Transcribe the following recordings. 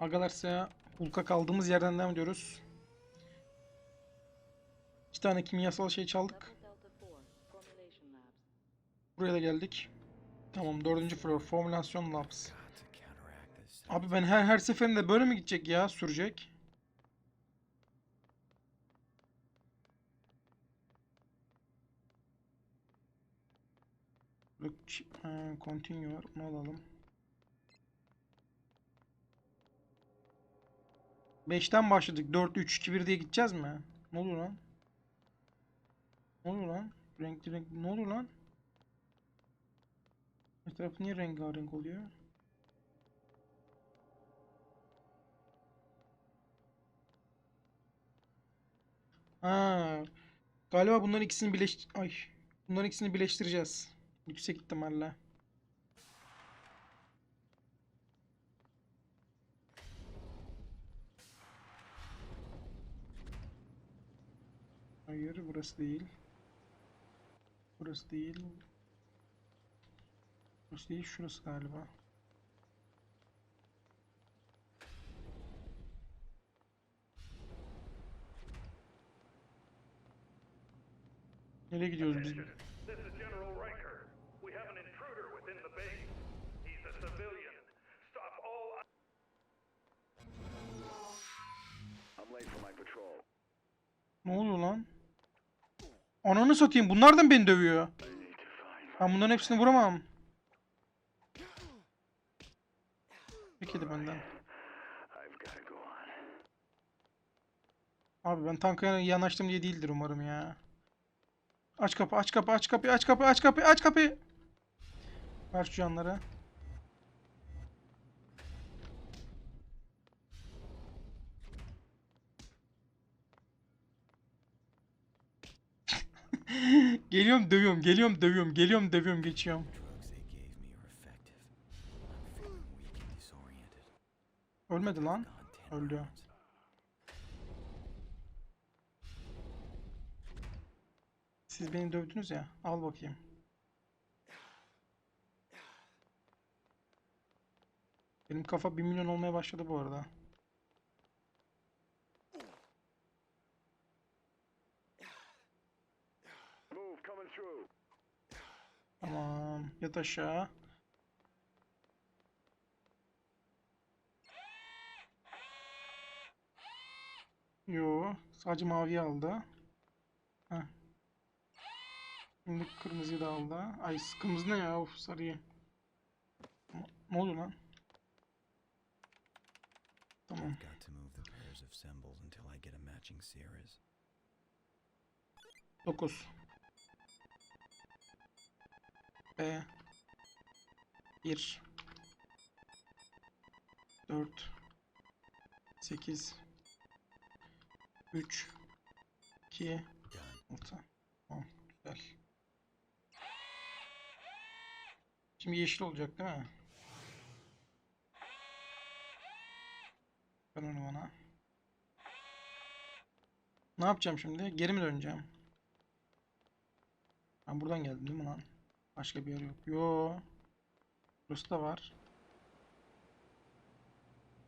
Agalarsa Hulk'a kaldığımız yerden devam ediyoruz. İki tane kimyasal şey çaldık. Level Delta 4, Formulation Labs. Buraya da geldik. Tamam dördüncü floor formülasyon labs. Abi ben her her seferinde böyle mi gidecek ya sürecek? Ha, continue. Onu alalım. 5'ten başladık. 4 3 2 1 diye gideceğiz mi? Ne oluyor lan? Ne oluyor lan? Renkli renk ne oluyor lan? Etraf niye rengarenk oluyor? Ha, galiba bunların ikisini birleş ay bunların ikisini birleştireceğiz. Yüksek ihtimalle. Hayır, burası değil. Burası değil. Burası değil, şurası galiba. Nereye gidiyoruz biz? Ne oluyor lan? Ananı satayım. Bunlar da mı beni dövüyor? Ben bunların hepsini vuramam. Peki de benden. Abi ben tanka yanaştım diye değildir umarım ya. Aç kapı, aç kapı, aç kapıyı, aç kapıyı, aç kapıyı, aç kapıyı. Ver şu canları. Geliyorum dövüyorum, geliyorum dövüyorum, geliyorum dövüyorum, geçiyorum. Ölmedi lan. Gone 10 Öldü. Siz beni dövdünüz ya. Al bakayım. Benim kafa 1 milyon olmaya başladı bu arada. Tamam. Yat aşağı. Yo. Sadece maviyi aldı. Heh. Şimdi kırmızıyı da aldı. Ay kırmızı ne ya? Of sarıyı. Ne- oluyor lan? Tamam. Got to move the pairs of symbols until I get a matching series. 9 B 1 4 8 3 2 Done. 6 Tamam güzel. Şimdi yeşil olacak değil mi? Ver onu bana. Ne yapacağım şimdi? Geri mi döneceğim? Ben buradan geldim değil mi lan? Başka bir yer yok. Yo. Burası da var.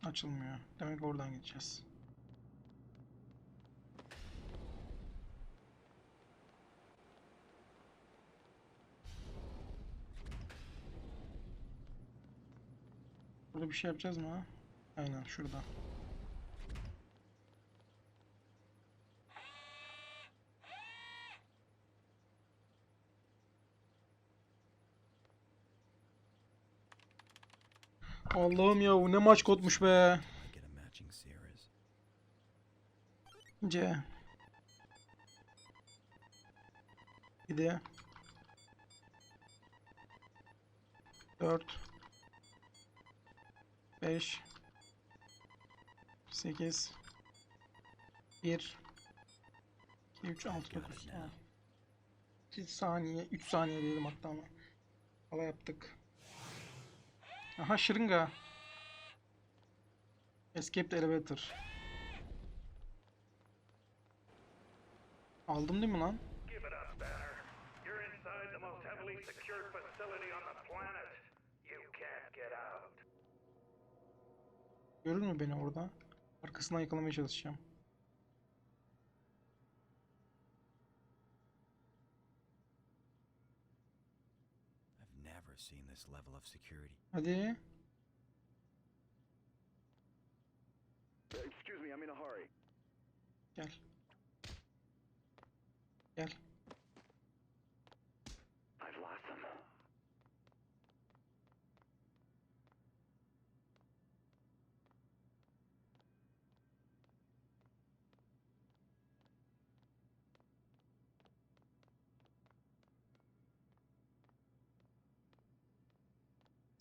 Açılmıyor. Demek oradan gideceğiz. Burada bir şey yapacağız mı? Aynen şurada. Allah'ım ya ne maç kodmuş be. C. Bir de 4 5 8 1 2 3 6 9 2 saniye 3 saniye diyelim hatta ama. Hala yaptık. Aha şırınga. Escape the elevator. Aldım değil mi lan? Görür mü beni orada? Arkasından yakalamaya çalışacağım. I've never seen this level of security. Hadi. Excuse me, I'm in a hurry. Gel.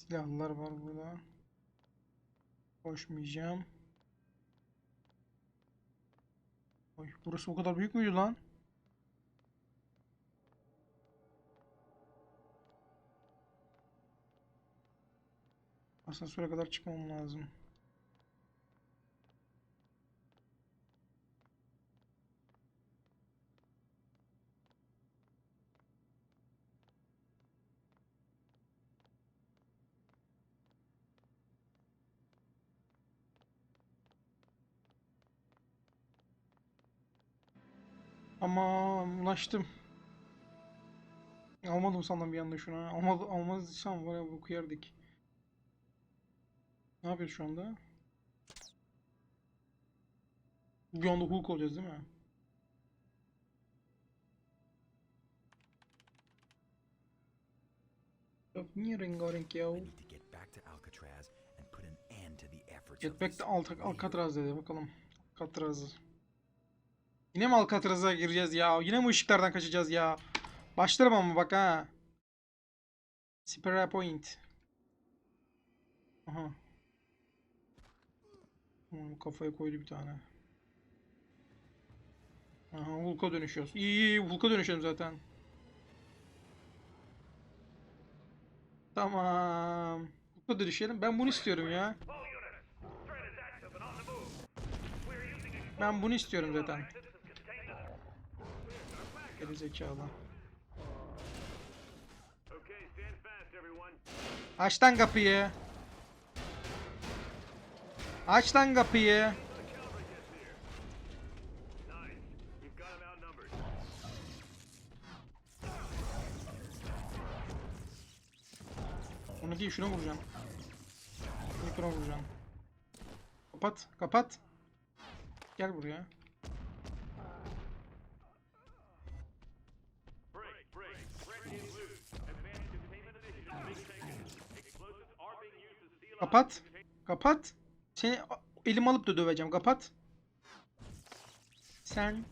Silahlar var burada. Koşmayacağım. Oy, burası o kadar büyük müydü lan? Asansöre kadar çıkmam lazım. Ama ulaştım. Almadım sandım bir anda şunu. Almaz, almazsam var ya bu yerdik. Ne yapıyoruz şu anda? Bir anda Hulk olacağız değil mi? Yok niye rengarenk ya? Get back to. Alcatraz dedi bakalım. Alcatraz. Yine mi Alcatraz'a gireceğiz ya? Yine mi ışıklardan kaçacağız ya? Başlarım ama bak ha. Spare point. Aha. Tamam, kafaya koydu bir tane. Aha Hulk'a dönüşüyoruz. İyi iyi Hulk'a dönüşüyorum zaten. Tamam. Hulk'a dönüşelim. Ben bunu istiyorum ya. Ben bunu istiyorum zaten. Geri zekalı. Aç lan kapıyı. Aç lan kapıyı. Onu değil şuna vuracağım. Mikrofona vuracağım. Kapat, kapat. Gel buraya. Kapat. Kapat. Seni elim alıp da döveceğim. Kapat. Sen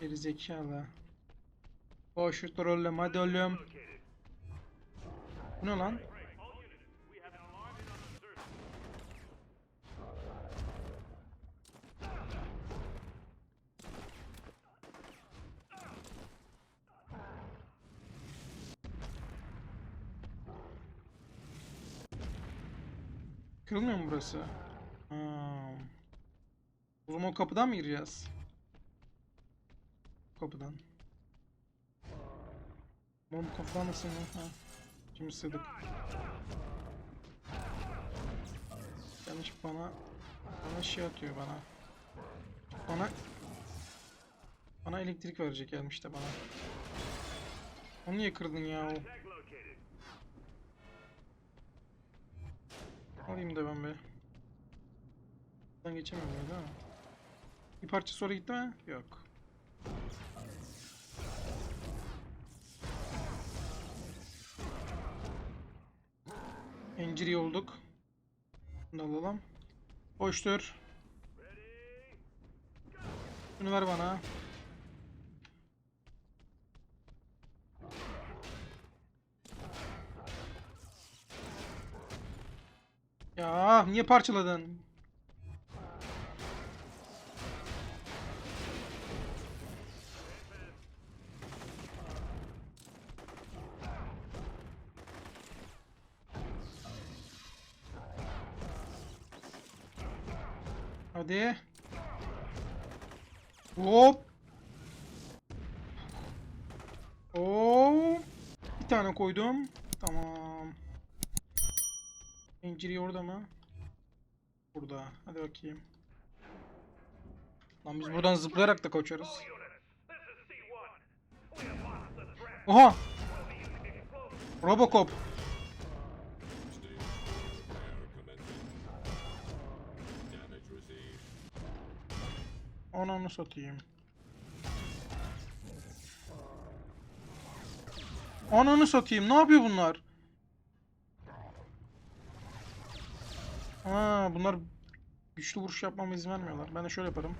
geri zekalı. Boş trolleme hadi oğlum. Ne lan? Kırılmıyor mu burası? Ha. O zaman o kapıdan mı gireceğiz? Kapıdan. Oğlum kapıdan nasıl ya? Ha. Şimdi sığdık. Yanlış bana bana şey atıyor bana. Bana bana elektrik verecek gelmiş de bana. Onu niye kırdın ya? Tag Alayım da ben be. Ben geçemiyorum ya değil mi? Bir parça sonra gitti mi? Yok. Enciri olduk. Bunu alalım. Boştur. Bunu ver bana. Ya niye parçaladın? Hadi. Hop. Hop. Bir tane koydum. Tamam. Inciri orada mı? Burada. Hadi bakayım. Lan biz buradan zıplayarak da koşarız. All units, this is C1. We have lost the threat. Oha! Robocop. Ananı satayım. Ananı satayım. Ne yapıyor bunlar? Ha, bunlar güçlü vuruş yapmama izin vermiyorlar. Ben de şöyle yaparım.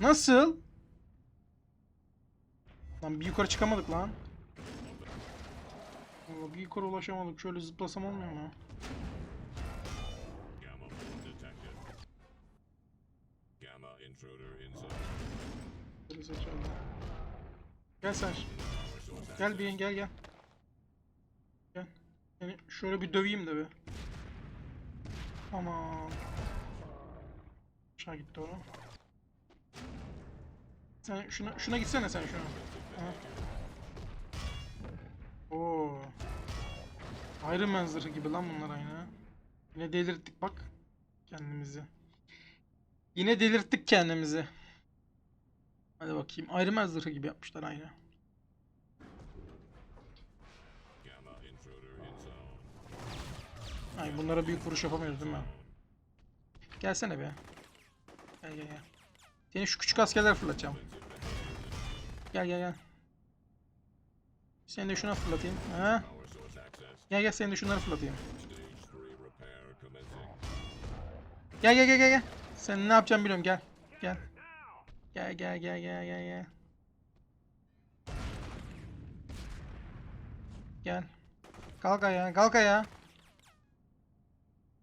Nasıl? Lan bir yukarı çıkamadık lan. Bir yukarı ulaşamadık. Şöyle zıplasam olmuyor mu? Gel sen. Gel bir gel gel. Gel. Seni şöyle bir döveyim de bir. Aman. Aşağı gitti o. Sen şuna şuna gitsene sen şuna. Ha. Oo. Iron Man zırhı gibi lan bunlar aynı. Yine delirttik bak kendimizi. Yine delirttik kendimizi. Hadi bakayım. Iron Man zırhı gibi yapmışlar aynı. Ay bunlara büyük vuruş yapamıyoruz değil mi? Gelsene be. Gel gel gel. Seni şu küçük askerler fırlatacağım. Gel gel gel. Seni de şuna fırlatayım. Ha? Gel gel seni de şunları fırlatayım. Stage 3 repair commencing. Gel gel gel gel gel. Sen ne yapacağım biliyorum gel. Gel. Gel gel gel gel gel gel. Gel. Kalk ayağa, kalk ayağa.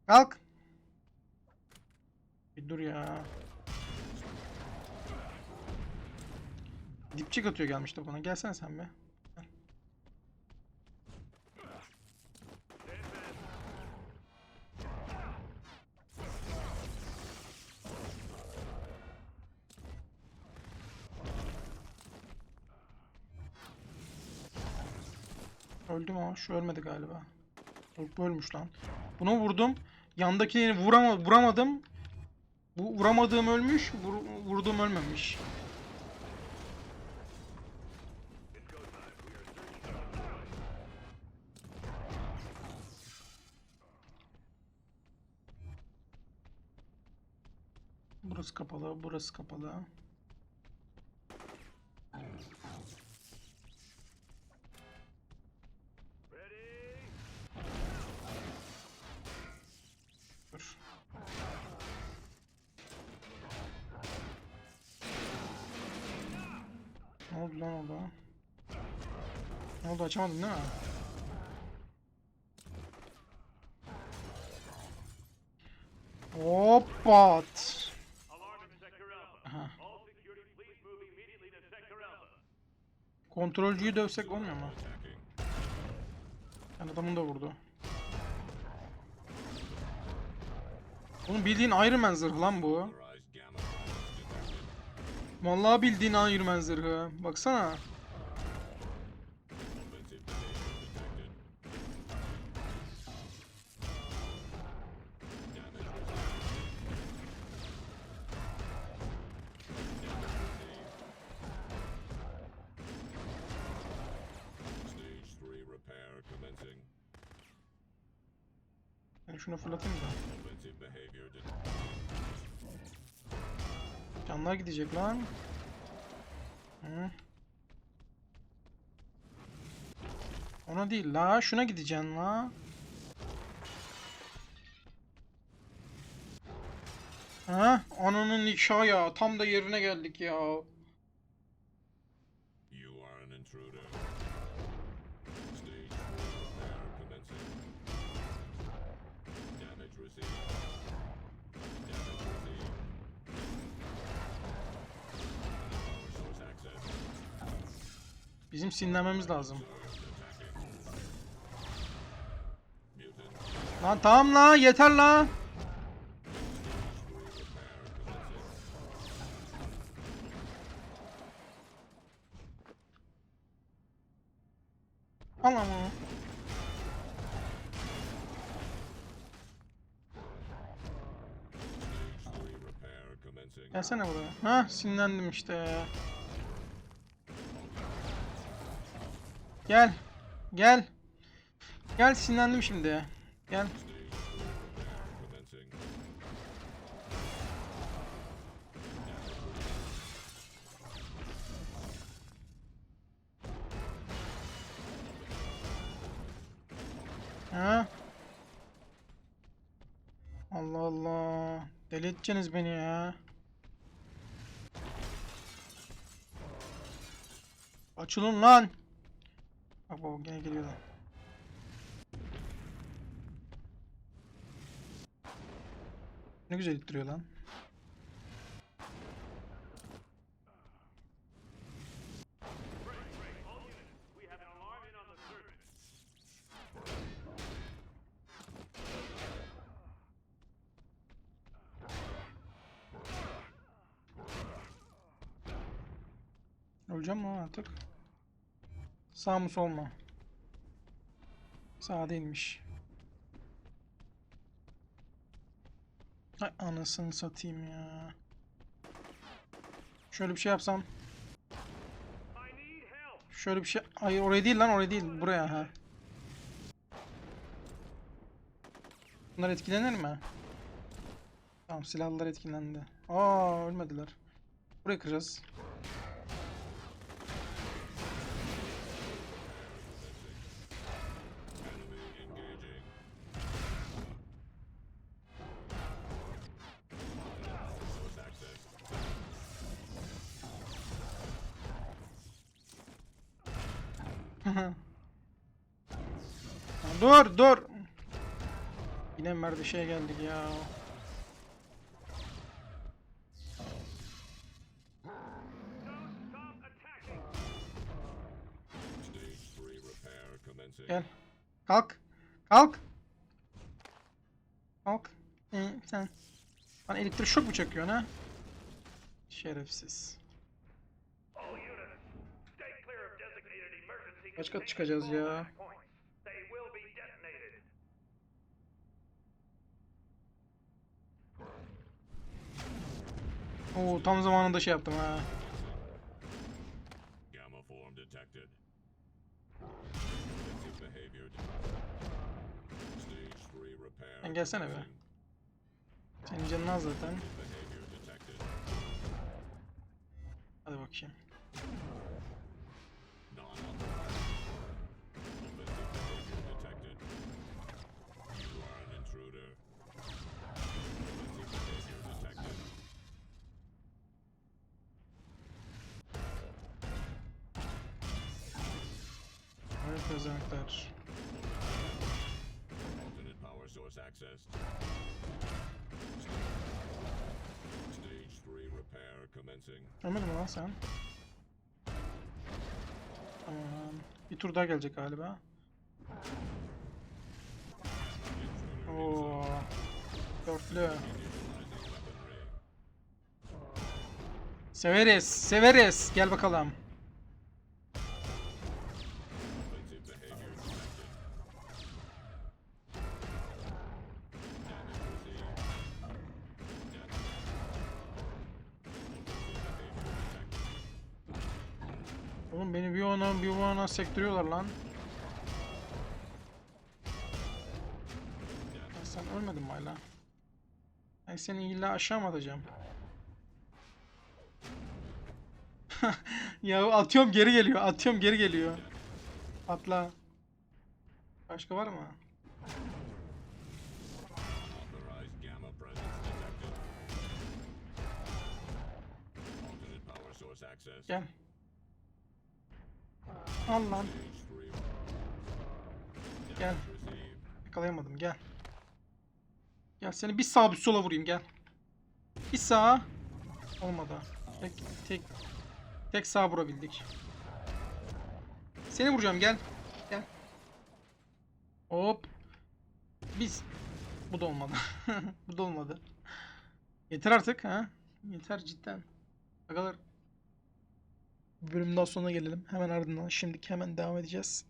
Kalk. Bir dur ya. Dipçik atıyor gelmişti bana. Gelsene sen be. Gel. Öldü mü? Şu ölmedi galiba. Yok bu ölmüş lan. Buna vurdum. Yandakini vurama, vuramadım. Bu vuramadığım ölmüş. vur- vurduğum ölmemiş. Burası kapalı, burası kapalı. Oldu lan orada? Ne oldu açamadın değil mi? Alpha. Kontrolcüyü dövsek olmuyor mu? Yani adamın da vurdu. Oğlum bildiğin Iron Man zırhı lan bu. Vallahi bildiğin Iron zırhı. Baksana. Offensive behavior detected. Damage received. Damage received. Stage 3 repair commencing. Ben şunu fırlatayım da. Canlar gidecek lan. Hı. Ona değil la. Şuna gideceksin la. Ha? Ananın nikahı ya. Tam da yerine geldik ya. Bizim sinirlenmemiz lazım. Lan tamam la yeter la. Al ama. Gelsene buraya. Ha sinirlendim işte ya. Gel. Gel. Gel sinirlendim şimdi. Gel. Ha? Allah Allah. Deli beni ya. Açılın lan. Bak gene geliyorlar. Ne güzel ittiriyor lan. Öleceğim mi artık? Sağ mı sol mu? Sağ değilmiş. Ay anasını satayım ya. Şöyle bir şey yapsam. Şöyle bir şey... Hayır oraya değil lan oraya değil. Buraya ha. Bunlar etkilenir mi? Tamam silahlılar etkilendi. Aa ölmediler. Burayı kıracağız. Dur dur. Yine merdişeye geldik ya. Stop attacking. Stage 3 repair commencing. Gel. Kalk. Kalk. Kalk. Ee, sen. Bana elektrik şok mu çekiyorsun ha? Şerefsiz. Kaç kat çıkacağız ya? Oo tam zamanında şey yaptım ha. Gamma form detected. Offensive behavior detected. Stage 3 repair. Sen gelsene be. Senin canın az zaten. Hadi bakayım. Pezevenkler. Alternate power source accessed. Stage 3 repair commencing. Ölmedin mi lan sen? Tamam. Bir tur daha gelecek galiba. Oo. Dörtlü. Severiz, severiz. Gel bakalım. Oğlum beni bir ona bir ona sektiriyorlar lan. Ya sen ölmedin mi hala? Ben seni illa aşağı mı atacağım? ya atıyorum geri geliyor. Atıyorum geri geliyor. Atla. Başka var mı? Unauthorized Al lan. Stage 3. Gel. Yakalayamadım gel. Gel seni bir sağa bir sola vurayım gel. Bir sağa. Olmadı. Tek tek tek sağa vurabildik. Seni vuracağım gel. Gel. Hop. Biz bu da olmadı. bu da olmadı. Yeter artık ha. Yeter cidden. Arkadaşlar bu bölümün daha sonuna gelelim. Hemen ardından şimdiki hemen devam edeceğiz.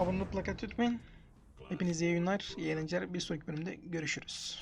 Abone olup like atmayı unutmayın. Hepinize iyi günler, iyi eğlenceler. Bir sonraki bölümde görüşürüz.